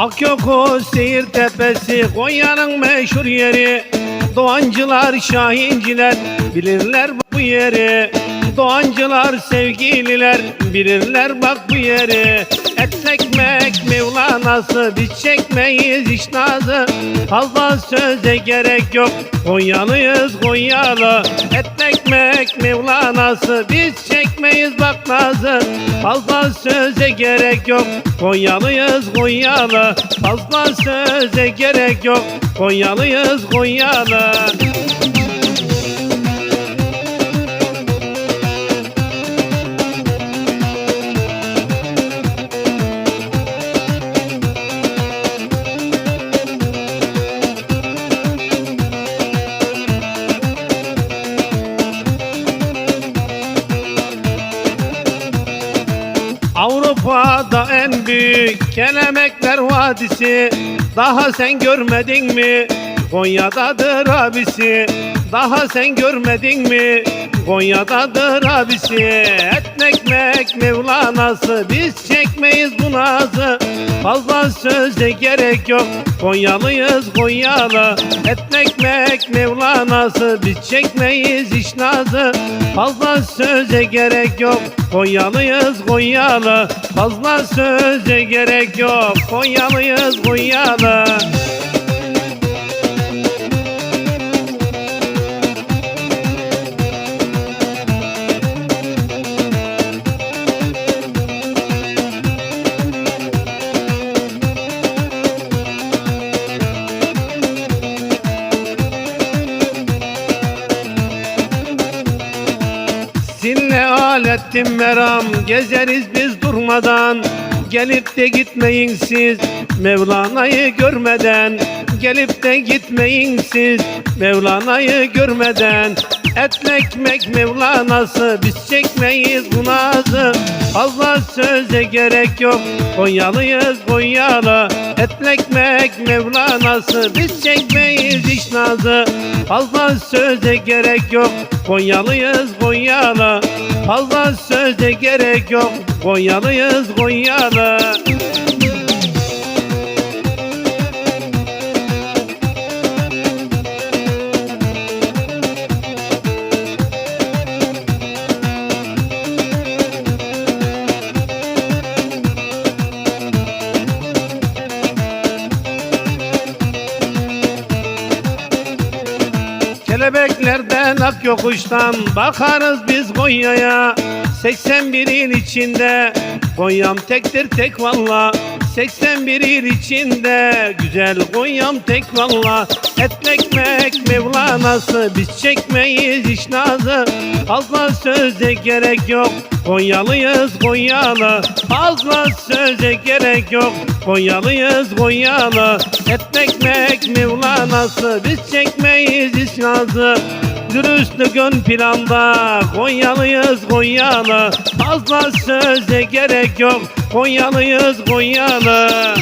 Akyoko seyir tepesi Konya'nın meşhur yeri. Doğancılar, şahinciler bilirler bu yeri. Doğancılar, sevgililer bilirler bak bu yeri Et ekmek Mevlana'sı biz çekmeyiz iş nazı. Fazla söze gerek yok Konyalıyız Konyalı. Et ekmek Mevlana'sı biz çekmeyiz bak nazı. Fazla söze gerek yok Konyalıyız Konyalı. Fazla söze gerek yok Konyalıyız Konyalı Avrupa'da en büyük Kelebekler Vadisi Daha sen görmedin mi? Konya'dadır abisi. Daha sen görmedin mi? Konya'dadır abisi. Et ekmek Mevlana'sı Biz çekmeyiz bu nazı. Fazla söze gerek yok. Konyalıyız Konyalı. Et ekmek Mevlana'sı Biz çekmeyiz iş nazı. Fazla söze gerek yok. Konyalıyız Konyalı. Fazla söze gerek yok. Konyalıyız Konyalı Sinle alettim meram Gezeriz biz durmadan. Gelip de gitmeyin siz Mevlana'yı görmeden. Gelip de gitmeyin siz Mevlana'yı görmeden. Et ekmek Mevlana'sı Biz çekmeyiz bu nazı Fazla söze gerek yok Konyalıyız Konyalı Et ekmek Mevlana'sı Biz çekmeyiz iş nazı. Fazla söze gerek yok. Konyalıyız Konyalı Fazla söze gerek yok. Konyalıyız Konyalı Kelebeklerden ak yokuştan bakarız biz Konya'ya? 81 il içinde Konya'm tektir tek valla 81 il içinde güzel Konya'm tek valla. Et ekmek Mevlana'sı biz çekmeyiz iş nazı. Fazla söze gerek yok Konyalıyız Konyalı. Fazla söze gerek yok Konyalıyız Konyalı. Et ekmek Mevlana'sı biz çekmeyiz iş nazı Dürüstlük ön planda Konyalıyız Konyalı. Fazla söze gerek yok Konyalıyız Konyalı